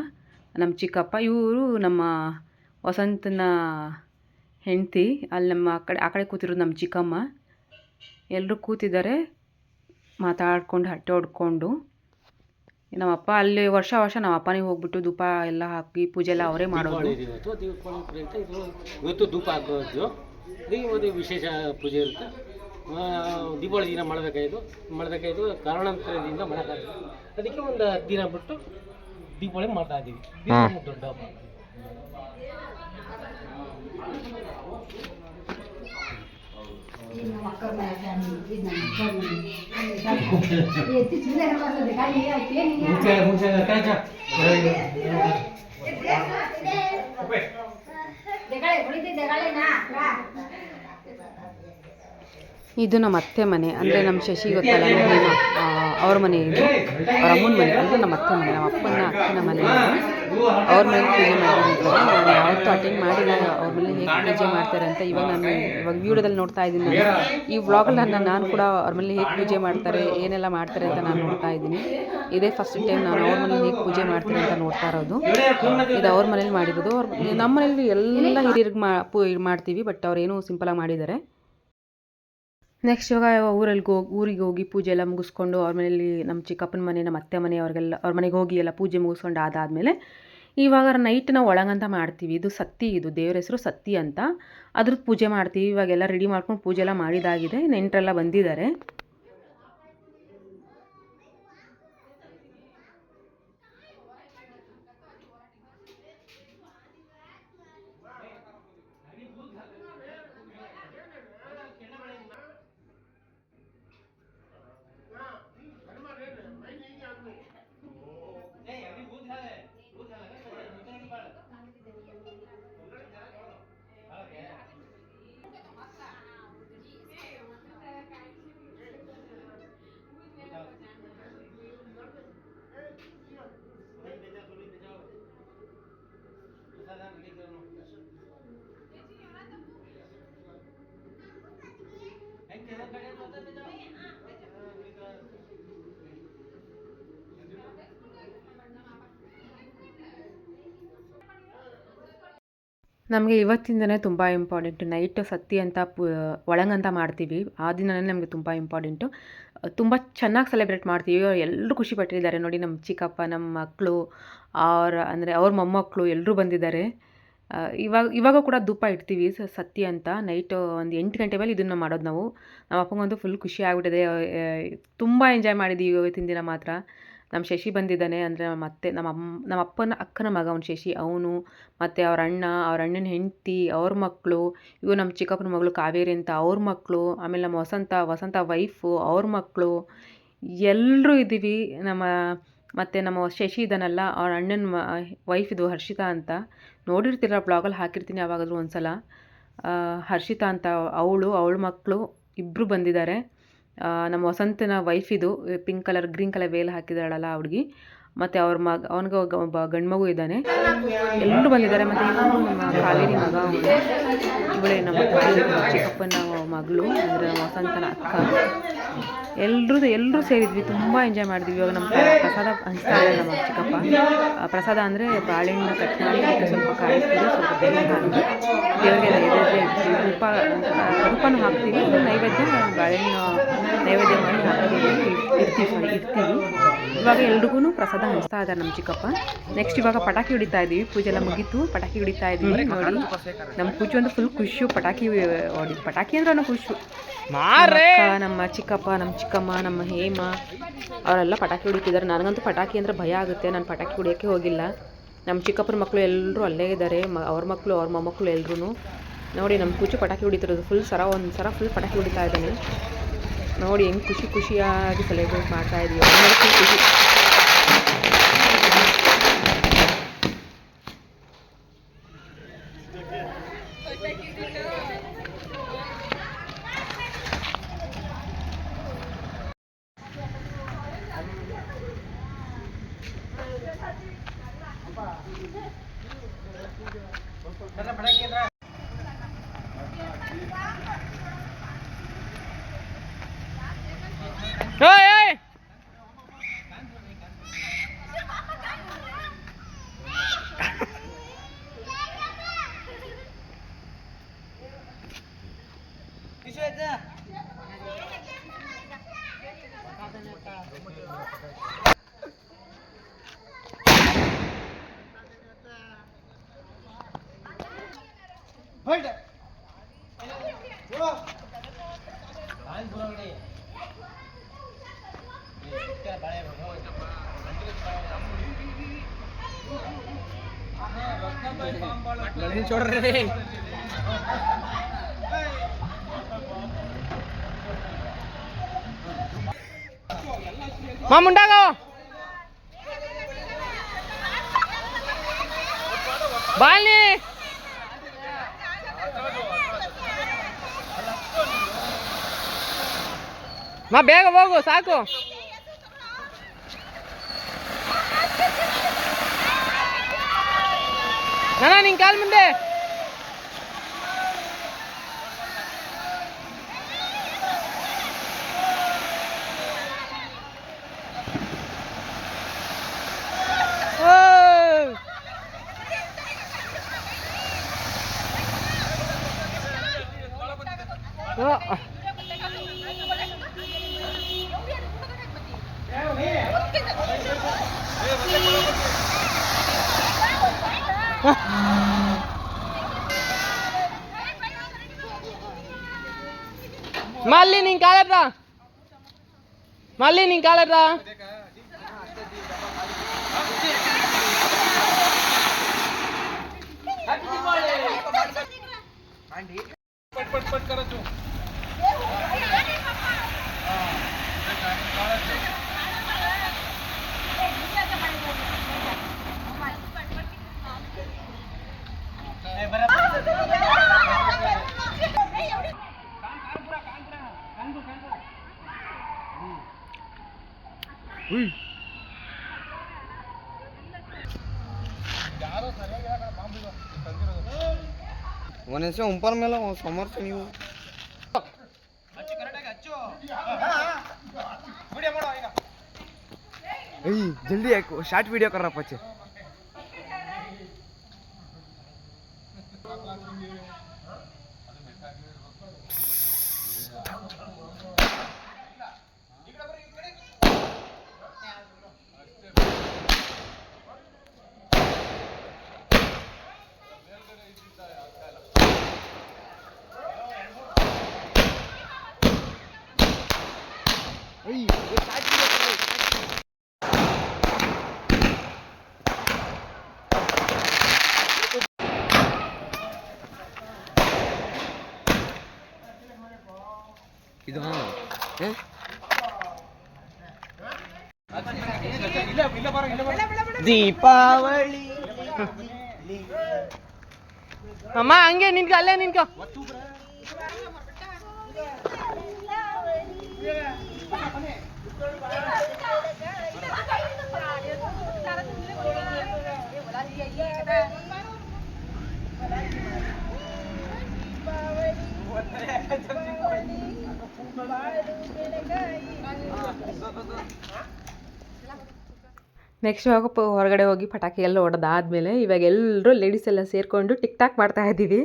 ನಮ್ಮ ಚಿಕ್ಕಪ್ಪ. ಇವರು ನಮ್ಮ ವಸಂತನ ಹೆಂಡತಿ. ಅಲ್ಲಿ ನಮ್ಮ ಆ ಕಡೆ ಆ ಕಡೆ ಕೂತಿರೋದು ನಮ್ಮ ಚಿಕ್ಕಮ್ಮ. ಎಲ್ಲರೂ ಕೂತಿದ್ದಾರೆ, ಮಾತಾಡ್ಕೊಂಡು, ಹರಟೆ ಹೊಡ್ಕೊಂಡು. ನಮ್ಮಪ್ಪ ಅಲ್ಲಿ ವರ್ಷ ವರ್ಷ ನಮ್ಮ ಅಪ್ಪನಿಗೆ ಹೋಗ್ಬಿಟ್ಟು ಧೂಪ ಎಲ್ಲ ಹಾಕಿ ಪೂಜೆ ಎಲ್ಲ ಅವರೇ ಮಾಡೋದು. ಇವತ್ತು ಧೂಪ ಹಾಕೋದು. ಒಂದು ವಿಶೇಷ ಪೂಜೆ ಇರುತ್ತೆ. ಆ, ದೀಪಾವಳಿ ದಿನ ಮಾಡಬೇಕಾಯ್ತು ಮಾಡಬೇಕಾಯ್ತು ಕಾರಣಾಂತರದಿಂದ ಮಾಡೋಕ್ಕಾಗಲ್ಲ ಅದಕ್ಕೆ ಒಂದು ಹತ್ತು ದಿನ ಬಿಟ್ಟು ದೀಪಾವಳಿ ಮಾಡ್ತಾ ಇದ್ದೀವಿ. ಇದು ನಮ್ಮ ಅತ್ತೆ ಮನೆ. ಅಂದ್ರೆ ನಮ್ಮ ಶಶಿ ಗೊತ್ತಲ್ಲ ಅವ್ರ ಮನೆ ಇದು. ಅವ್ರ ಅಮ್ಮನ ಮನೆ. ಅಂದರೆ ನಮ್ಮ ಅತ್ತೆ ಮನೆ ನಮ್ಮ ಅಪ್ಪನ ಅಕ್ಕನ ಮನೆ. ಅವ್ರ ಮನೇಲಿ ಪೂಜೆ ಮಾಡಿದ್ರು. ನಾನು ಯಾವತ್ತೂ ಅಟೆಂಡ್ ಮಾಡಿಲ್ಲ. ಅವ್ರ ಮನೇಲಿ ಹೇಗೆ ಪೂಜೆ ಮಾಡ್ತಾರೆ ಅಂತ ಇವಾಗ ನಾನು ಇವಾಗ ವೀಡಿಯೋದಲ್ಲಿ ನೋಡ್ತಾ ಇದ್ದೀನಿ ನಾನು. ಈ ವ್ಲಾಗಲ್ಲಿ ನಾನು ನಾನು ಕೂಡ ಅವ್ರ ಮನೆ ಹೇಗೆ ಪೂಜೆ ಮಾಡ್ತಾರೆ ಏನೆಲ್ಲ ಮಾಡ್ತಾರೆ ಅಂತ ನಾನು ನೋಡ್ತಾ ಇದ್ದೀನಿ. ಇದೇ ಫಸ್ಟ್ ಟೈಮ್ ನಾನು ಅವ್ರ ಮನೇಲಿ ಹೇಗೆ ಪೂಜೆ ಮಾಡ್ತಾರೆ ಅಂತ ನೋಡ್ತಾ ಇರೋದು. ಇದು ಅವ್ರ ಮನೇಲಿ ಮಾಡಿರೋದು. ಅವ್ರ ನಮ್ಮ ಮನೇಲಿ ಎಲ್ಲ ಹಿರಿಯರಿಗೆ ಮಾ ಪೂ ಮಾಡ್ತೀವಿ ಬಟ್ ಅವ್ರೇನೋ ಸಿಂಪಲಾಗಿ ಮಾಡಿದ್ದಾರೆ. ನೆಕ್ಸ್ಟ್ ಇವಾಗ ಊರಲ್ಲಿ ಹೋಗಿ, ಊರಿಗೆ ಹೋಗಿ ಪೂಜೆ ಎಲ್ಲ ಮುಗಿಸ್ಕೊಂಡು ಅವ್ರ ಮನೇಲಿ ನಮ್ಮ ಚಿಕ್ಕಪ್ಪನ ಮನೆ ನಮ್ಮ ಅತ್ತೆ ಮನೆ ಅವ್ರಿಗೆಲ್ಲ, ಅವ್ರ ಮನೆಗೆ ಹೋಗಿ ಎಲ್ಲ ಪೂಜೆ ಮುಗಿಸ್ಕೊಂಡು ಅದಾದಮೇಲೆ ಇವಾಗ ನೈಟ್ ನಾವು ಒಳಗಂತ ಮಾಡ್ತೀವಿ. ಇದು ಸತ್ತಿ, ಇದು ದೇವ್ರ ಹೆಸರು ಸತ್ತಿ ಅಂತ. ಅದ್ರದ್ದು ಪೂಜೆ ಮಾಡ್ತೀವಿ. ಇವಾಗೆಲ್ಲ ರೆಡಿ ಮಾಡ್ಕೊಂಡು ಪೂಜೆ ಎಲ್ಲ ಮಾಡಿದಾಗಿದೆ. ನೆಂಟರೆಲ್ಲ ಬಂದಿದ್ದಾರೆ. ನಮಗೆ ಇವತ್ತಿಂದನೇ ತುಂಬ ಇಂಪಾರ್ಟೆಂಟು ನೈಟ್ ಸತ್ತಿ ಅಂತ ಪು ಒಳಗಂತ ಮಾಡ್ತೀವಿ. ಆ ದಿನವೇ ನಮಗೆ ತುಂಬ ಇಂಪಾರ್ಟೆಂಟು ತುಂಬ ಚೆನ್ನಾಗಿ ಸೆಲೆಬ್ರೇಟ್ ಮಾಡ್ತೀವಿ. ಎಲ್ಲರೂ ಖುಷಿ ಪಟ್ಟಿದ್ದಾರೆ. ನೋಡಿ ನಮ್ಮ ಚಿಕ್ಕಪ್ಪ ನಮ್ಮ ಮಕ್ಕಳು ಅವ್ರ, ಅಂದರೆ ಅವ್ರ ಮೊಮ್ಮಕ್ಕಳು ಎಲ್ಲರೂ ಬಂದಿದ್ದಾರೆ. ಇವಾಗ ಇವಾಗ ಕೂಡ ಧೂಪ ಇಡ್ತೀವಿ ಸತ್ತಿ ಅಂತ. ನೈಟ್ ಒಂದು ಎಂಟು ಗಂಟೆ ಮೇಲೆ ಇದನ್ನು ಮಾಡೋದು ನಾವು. ನಮ್ಮ ಅಪ್ಪಂಗಂತೂ ಫುಲ್ ಖುಷಿ ಆಗ್ಬಿಟ್ಟಿದೆ. ತುಂಬ ಎಂಜಾಯ್ ಮಾಡಿದ್ದೀವಿ ಇವತ್ತಿನ ದಿನ ಮಾತ್ರ. ನಮ್ಮ ಶಶಿ ಬಂದಿದ್ದಾನೆ ಅಂದರೆ ನಮ್ಮ ಅತ್ತೆ ನಮ್ಮ ಅಮ್ಮ, ನಮ್ಮ ಅಪ್ಪನ ಅಕ್ಕನ ಮಗ ಅವ್ನು ಶಶಿ, ಅವನು ಮತ್ತು ಅವ್ರ ಅಣ್ಣ, ಅವ್ರ ಅಣ್ಣನ ಹೆಂಡತಿ, ಅವ್ರ ಮಕ್ಕಳು ಇವು ನಮ್ಮ ಚಿಕ್ಕಪ್ಪನ ಮಗಳು ಕಾವೇರಿ ಅಂತ ಅವ್ರ ಮಕ್ಕಳು ಆಮೇಲೆ ನಮ್ಮ ವಸಂತ ವಸಂತ ವೈಫು ಅವ್ರ ಮಕ್ಕಳು ಎಲ್ಲರೂ ಇದ್ದೀವಿ. ನಮ್ಮ ಮತ್ತು ನಮ್ಮ ಶಶಿ ಇದ್ದಾನಲ್ಲ, ಅವ್ರ ಅಣ್ಣನ ಮ ವೈಫ್ ಇದು ಹರ್ಷಿತಾ ಅಂತ. ನೋಡಿರ್ತೀರ ಬ್ಲಾಗಲ್ಲಿ ಹಾಕಿರ್ತೀನಿ ಯಾವಾಗಾದ್ರೂ ಒಂದು ಸಲ ಹರ್ಷಿತಾ ಅಂತ ಅವಳು, ಅವಳ ಮಕ್ಕಳು ಇಬ್ಬರು ಬಂದಿದ್ದಾರೆ. ನಮ್ಮ ವಸಂತನ ವೈಫ್ ಇದು pink colour green colour veil ಹಾಕಿದಾಳಲ್ಲ ಹುಡುಗಿ. ಮತ್ತು ಅವ್ರ ಮಗ, ಅವನಿಗೆ ಒಬ್ಬ ಗಂಡು ಮಗು ಇದ್ದಾನೆ. ಎಲ್ಲರೂ ಬಂದಿದ್ದಾರೆ, ಮತ್ತೆ ನಮ್ಮ ಕಾವೇರಿ ಮಗ ಇವಳೇ ನಮ್ಮ ಚಿಕ್ಕಪ್ಪನ ಮಗಳು, ಅಂದ್ರೆ ವಸಂತನ ಅಕ್ಕ. ಎಲ್ಲರೂ ಎಲ್ಲರೂ ಸೇರಿದ್ವಿ ತುಂಬ ಎಂಜಾಯ್ ಮಾಡಿದ್ವಿ. ಇವಾಗ ನಮ್ಮ ಪ್ರಸಾದ ಹಂಚ್ತಾ ಇದೆ ನಮ್ಮ ಚಿಕ್ಕಪ್ಪ. ಪ್ರಸಾದ ಅಂದರೆ ಬಾಳೆಹಣ್ಣು ಕಟ್ ಮಾಡಿ ಅದಕ್ಕೆ ಸ್ವಲ್ಪ ಕಾಯಿಸ್ತೀವಿ ಸ್ವಲ್ಪ ಬೆಲ್ಲ ಹಾಕಿ. ದೇವರಿಗೆ ನೈವೇದ್ಯ ಇಡ್ತೀವಿ. ಉಪ ಉಪನೂ ಹಾಕ್ತೀವಿ. ನೈವೇದ್ಯ ಬಾಳೆಹಣ್ಣು ನೈವೇದ್ಯ ಮಾಡಿ ಹಾಕ್ತೀವಿ. ಇಡ್ತೀವಿ ಸಾರಿ ಇಡ್ತೀವಿ. ಇವಾಗ ಎಲ್ರಿಗೂ ಪ್ರಸಾದ ಹಂಚ್ತಾ ಇದ್ದಾರೆ ನಮ್ಮ ಚಿಕ್ಕಪ್ಪ. ನೆಕ್ಸ್ಟ್ ಇವಾಗ ಪಟಾಕಿ ಹೊಡಿತಾ ಇದ್ದೀವಿ. ಪೂಜೆ ಎಲ್ಲ ಮುಗೀತು. ಪಟಾಕಿ ಹೊಡಿತಾ ಇದ್ದೀವಿ. ನೋಡಿ ನಮ್ಮ ಪೂಜೆ ಒಂದು ಫುಲ್ ಖುಷಿ. ಪಟಾಕಿ ಹೊಡಿ ಪಟಾಕಿ ಅಂದ್ರೆ ಖುಷಿ? ನಮ್ಮ ಚಿಕ್ಕಪ್ಪ ನಮ್ಮ ಚಿಕ್ಕಮ್ಮ ನಮ್ಮ ಹೇಮ, ಅವರೆಲ್ಲ ಪಟಾಕಿ ಹೊಡಿತಿದ್ದಾರೆ. ನನಗಂತೂ ಪಟಾಕಿ ಅಂದರೆ ಭಯ ಆಗುತ್ತೆ. ನಾನು ಪಟಾಕಿ ಹೊಡಿಯೋಕ್ಕೆ ಹೋಗಿಲ್ಲ. ನಮ್ಮ ಚಿಕ್ಕಪ್ಪನ ಮಕ್ಕಳು ಎಲ್ಲರೂ ಅಲ್ಲೇ ಇದ್ದಾರೆ. ಮ, ಅವ್ರ ಮಕ್ಕಳು, ಅವ್ರ ಮೊಮ್ಮಕ್ಕಳು ಎಲ್ಲರೂ ನೋಡಿ, ನಮ್ಮ ಕೂಚು ಪಟಾಕಿ ಹೊಡಿತಿರೋದು ಫುಲ್ ಸರ ಒಂದು ಸರ ಫುಲ್ ಪಟಾಕಿ ಹೊಡಿತಾ ಇದ್ದಾನೆ. ನೋಡಿ, ಹೆಂಗೆ ಖುಷಿ ಖುಷಿಯಾಗಿ ಸೆಲೆಬ್ರೇಟ್ ಮಾಡ್ತಾ full ಖುಷಿ చూడరే మాముండగా బాల్ని మా బేగ పోగు సాకు ನಾನ ನಿನ್ ಕಾಲ್ ಮುಂದೆ ಓ మళ్ళీ నేను కాలేట్రా మళ్ళీ నేను కాలేట్రా ಒಂದ್ ನಿಮಿಷ ಉಂಪರ್ ಮೇಲೆ ಸಮರ್ಥ ನೀವು. ಏಯ್ ಜಲ್ದಿ ಹಾಕು. ಶಾರ್ಟ್ ವಿಡಿಯೋ ಕರ್ರ ಇದು ಏ? ದೀಪಾವಳಿ ಅಮ್ಮ ಹಂಗೆ ನಿನ್ಕ ಅಲ್ಲೇ ನಿನ್ಕ Dipawali. ನೆಕ್ಸ್ಟ್ ಇವಾಗ ಹೊರಗಡೆ ಹೋಗಿ ಪಟಾಕಿ ಎಲ್ಲ ಹೊಡೆದಾದ್ಮೇಲೆ ಇವಾಗ ಎಲ್ಲರೂ ಲೇಡೀಸ್ ಎಲ್ಲ ಸೇರಿಕೊಂಡು ಟಿಕ್ ಟಾಕ್ ಮಾಡ್ತಾ ಇದ್ದೀವಿ.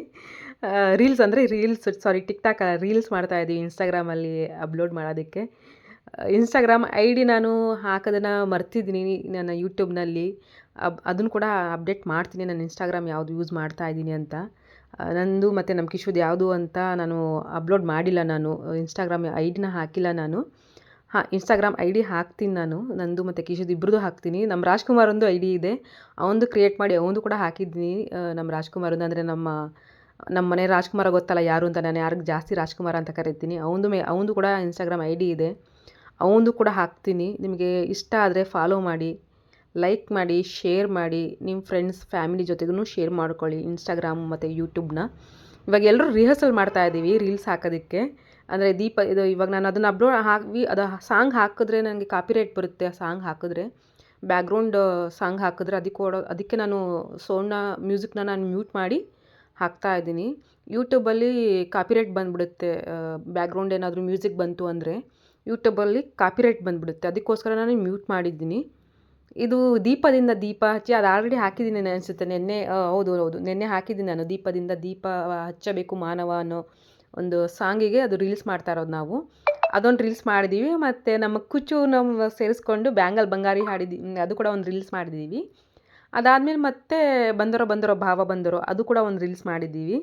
ರೀಲ್ಸ್ ಅಂದರೆ reels sorry TikTok reels ಮಾಡ್ತಾ ಇದ್ದೀವಿ ಇನ್ಸ್ಟಾಗ್ರಾಮಲ್ಲಿ ಅಪ್ಲೋಡ್ ಮಾಡೋದಕ್ಕೆ. ಇನ್ಸ್ಟಾಗ್ರಾಮ್ ಐ ಡಿ ನಾನು ಹಾಕೋದನ್ನು ಮರ್ತಿದ್ದೀನಿ ನನ್ನ ಯೂಟ್ಯೂಬ್ನಲ್ಲಿ ಅಬ್, ಅದನ್ನು ಕೂಡ ಅಪ್ಡೇಟ್ ಮಾಡ್ತೀನಿ. ನಾನು ಇನ್ಸ್ಟಾಗ್ರಾಮ್ ಯಾವುದು ಯೂಸ್ ಮಾಡ್ತಾ ಇದ್ದೀನಿ ಅಂತ. ನಂದು ಮತ್ತು ನಮ್ಮ ಕಿಶೋದು ಯಾವುದು ಅಂತ ನಾನು ಅಪ್ಲೋಡ್ ಮಾಡಿಲ್ಲ ನಾನು. ಇನ್ಸ್ಟಾಗ್ರಾಮ್ ಐ ಡಿನ ಹಾಕಿಲ್ಲ ನಾನು. ಹಾಂ ಇನ್ಸ್ಟಾಗ್ರಾಮ್ ಐ ಡಿ ಹಾಕ್ತೀನಿ ನಾನು. ನಂದು ಮತ್ತು ಕಿಶೋದು ಇಬ್ಬರದು ಹಾಕ್ತೀನಿ. ನಮ್ಮ ರಾಜ್ಕುಮಾರ್ ಒಂದು ಐ ಡಿ ಇದೆ. ಅವನದು ಕ್ರಿಯೇಟ್ ಮಾಡಿ ಅವನದು ಕೂಡ ಹಾಕಿದ್ದೀನಿ. ನಮ್ಮ ರಾಜ್ಕುಮಾರದ್ದು ಅಂದರೆ ನಮ್ಮ ನಮ್ಮ ಮನೆ ರಾಜ್ಕುಮಾರ ಗೊತ್ತಲ್ಲ ಯಾರು ಅಂತ ನಾನು ಯಾರಿಗೆ ಜಾಸ್ತಿ ರಾಜ್ಕುಮಾರ್ ಅಂತ ಕರಿತೀನಿ. ಅವನದು ಮೇ ಅವನದು ಕೂಡ ಇನ್ಸ್ಟಾಗ್ರಾಮ್ ಐ ಡಿ ಇದೆ. ಅವನದು ಕೂಡ ಹಾಕ್ತೀನಿ. ನಿಮಗೆ ಇಷ್ಟ ಆದರೆ ಫಾಲೋ ಮಾಡಿ. ಲೈಕ್ ಮಾಡಿ ಶೇರ್ ಮಾಡಿ ನಿಮ್ಮ ಫ್ರೆಂಡ್ಸ್ ಫ್ಯಾಮಿಲಿ ಜೊತೆಗೂ ಶೇರ್ ಮಾಡ್ಕೊಳ್ಳಿ ಇನ್ಸ್ಟಾಗ್ರಾಮ್ ಮತ್ತು ಯೂಟ್ಯೂಬ್ನ ಇವಾಗ ಎಲ್ಲರೂ ರಿಹರ್ಸಲ್ ಮಾಡ್ತಾ ಇದ್ದೀವಿ ರೀಲ್ಸ್ ಹಾಕೋದಕ್ಕೆ. ಅಂದರೆ ದೀಪ, ಇದು ಇವಾಗ ನಾನು ಅದನ್ನು ಅಪ್ಲೋಡ್ ಹಾಕಿ ಅದು ಸಾಂಗ್ ಹಾಕಿದ್ರೆ ನನಗೆ ಕಾಪಿರೈಟ್ ಬರುತ್ತೆ ಆ ಸಾಂಗ್ ಹಾಕಿದ್ರೆ. ಬ್ಯಾಕ್ಗ್ರೌಂಡ್ ಸಾಂಗ್ ಹಾಕಿದ್ರೆ ಅದಕ್ಕೆ ಓಡೋ, ಅದಕ್ಕೆ ನಾನು ಸೌಂಡ್ನ ಮ್ಯೂಸಿಕ್ನ ನಾನು ಮ್ಯೂಟ್ ಮಾಡಿ ಹಾಕ್ತಾ ಇದ್ದೀನಿ. ಯೂಟ್ಯೂಬಲ್ಲಿ ಕಾಪಿರೈಟ್ ಬಂದುಬಿಡುತ್ತೆ ಬ್ಯಾಕ್ಗ್ರೌಂಡ್ ಏನಾದರೂ ಮ್ಯೂಸಿಕ್ ಬಂತು ಅಂದರೆ ಯೂಟ್ಯೂಬಲ್ಲಿ ಕಾಪಿರೈಟ್ ಬಂದುಬಿಡುತ್ತೆ. ಅದಕ್ಕೋಸ್ಕರ ನಾನು ಮ್ಯೂಟ್ ಮಾಡಿದ್ದೀನಿ. ಇದು ದೀಪದಿಂದ ದೀಪ ಹಚ್ಚಿ, ಅದು ಆಲ್ರೆಡಿ ಹಾಕಿದ್ದೀನಿ ಅನಿಸುತ್ತೆ. ನಿನ್ನೆ ಹೌದು ಹೌದು. ನಿನ್ನೆ ಹಾಕಿದ್ದೀನಿ ನಾನು. ದೀಪದಿಂದ ದೀಪ ಹಚ್ಚಬೇಕು ಮಾನವ ಅನ್ನೋ ಒಂದು ಸಾಂಗಿಗೆ ಅದು ರೀಲ್ಸ್ ಮಾಡ್ತಾ ಇರೋದು ನಾವು. ಅದೊಂದು ರೀಲ್ಸ್ ಮಾಡಿದ್ದೀವಿ ಮತ್ತು ನಮ್ಮ ಕುಚ್ಚು ನಮ್ಮ ಸೇರಿಸ್ಕೊಂಡು ಬ್ಯಾಂಗಲ್ ಬಂಗಾರಿ ಹಾಡಿದ್ವಿ ಅದು ಕೂಡ ಒಂದು ರೀಲ್ಸ್ ಮಾಡಿದ್ದೀವಿ ಅದಾದಮೇಲೆ ಮತ್ತೆ ಬಂದರೋ ಬಂದರೋ, ಭಾವ ಬಂದರೋ, ಅದು ಕೂಡ ಒಂದು ರೀಲ್ಸ್ ಮಾಡಿದ್ದೀವಿ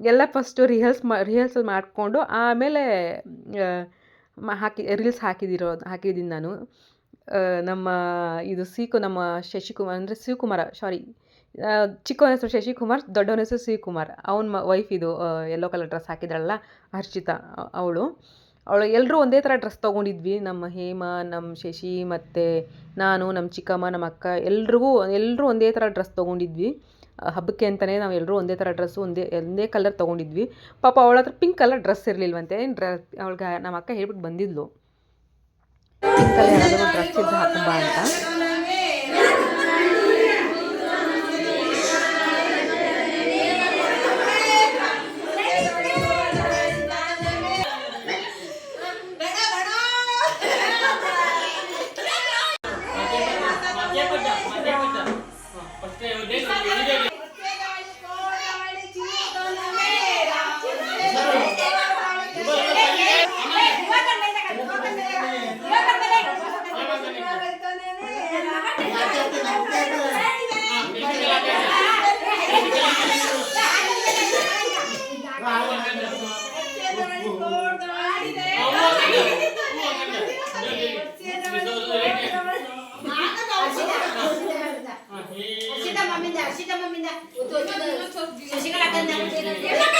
ಎಲ್ಲ ಫಸ್ಟು ರಿಹರ್ಸ್ ಮಾ ರಿಹರ್ಸಲ್ ಮಾಡಿಕೊಂಡು ಆಮೇಲೆ ಹಾಕಿ ರೀಲ್ಸ್ ಹಾಕಿದಿರೋ ಹಾಕಿದ್ದೀನಿ ನಾನು. ನಮ್ಮ ಇದು ಸಿಕು ನಮ್ಮ ಶಶಿಕುಮಾರ್ ಅಂದರೆ ಶಿವಕುಮಾರ ಸಾರಿ ಚಿಕ್ಕವನ ಹೆಸರು ಶಶಿಕುಮಾರ್ ದೊಡ್ಡವನ ಹೆಸರು ಶಿವಕುಮಾರ್. ಅವನ ಮ ವೈಫ್ ಇದು ಯೆಲ್ಲೋ ಕಲರ್ ಡ್ರೆಸ್ ಹಾಕಿದ್ರಲ್ಲ, ಹರ್ಷಿತಾ ಅವಳು. ಅವಳು ಎಲ್ಲರೂ ಒಂದೇ ಥರ ಡ್ರೆಸ್ ತೊಗೊಂಡಿದ್ವಿ. ನಮ್ಮ ಹೇಮ, ನಮ್ಮ ಶಶಿ ಮತ್ತು ನಾನು, ನಮ್ಮ ಚಿಕ್ಕಮ್ಮ, ನಮ್ಮ ಅಕ್ಕ, ಎಲ್ರಿಗೂ ಎಲ್ಲರೂ ಒಂದೇ ಥರ ಡ್ರೆಸ್ ತೊಗೊಂಡಿದ್ವಿ. ಹಬ್ಬಕ್ಕೆ ಅಂತಲೇ ನಾವು ಎಲ್ಲರೂ ಒಂದೇ ಥರ ಡ್ರೆಸ್ಸು ಒಂದೇ ಒಂದೇ ಕಲರ್ ತೊಗೊಂಡಿದ್ವಿ. ಪಾಪ ಅವಳ ಹತ್ರ ಪಿಂಕ್ ಕಲರ್ ಡ್ರೆಸ್ ಇರಲಿಲ್ವಂತೆ. ಡ್ರ ಅವಳಿಗೆ ನಮ್ಮ ಅಕ್ಕ ಹೇಳ್ಬಿಟ್ಟು ಬಂದಿದ್ಲು. ಪಿಂಕ್ ಕಲರ್ ಯಾರಾದರೂ ಡ್ರೆಸ್ ಇದ್ದು ಹಾಕೊಂಬ ಅಂತ. Shashikala, canta.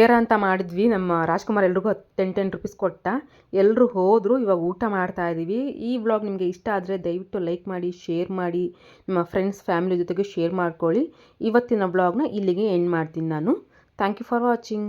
ಮೇರ ಅಂತ ಮಾಡಿದ್ವಿ. ನಮ್ಮ ರಾಜ್ಕುಮಾರ್ ಎಲ್ರಿಗೂ ಟೆನ್ ಟೆನ್ ರುಪೀಸ್ ಕೊಟ್ಟ. ಎಲ್ಲರೂ ಹೋದರು, ಇವಾಗ ಊಟ ಮಾಡ್ತಾ ಇದ್ದೀವಿ ಈ ವ್ಲಾಗ್ ನಿಮಗೆ ಇಷ್ಟ ಆದರೆ ದಯವಿಟ್ಟು ಲೈಕ್ ಮಾಡಿ ಶೇರ್ ಮಾಡಿ, ನಿಮ್ಮ ಫ್ರೆಂಡ್ಸ್ ಫ್ಯಾಮಿಲಿ ಜೊತೆಗೆ ಶೇರ್ ಮಾಡ್ಕೊಳ್ಳಿ. ಇವತ್ತಿನ ವ್ಲಾಗ್ನ ಇಲ್ಲಿಗೆ ಎಂಡ್ ಮಾಡ್ತೀನಿ ನಾನು. Thank you for watching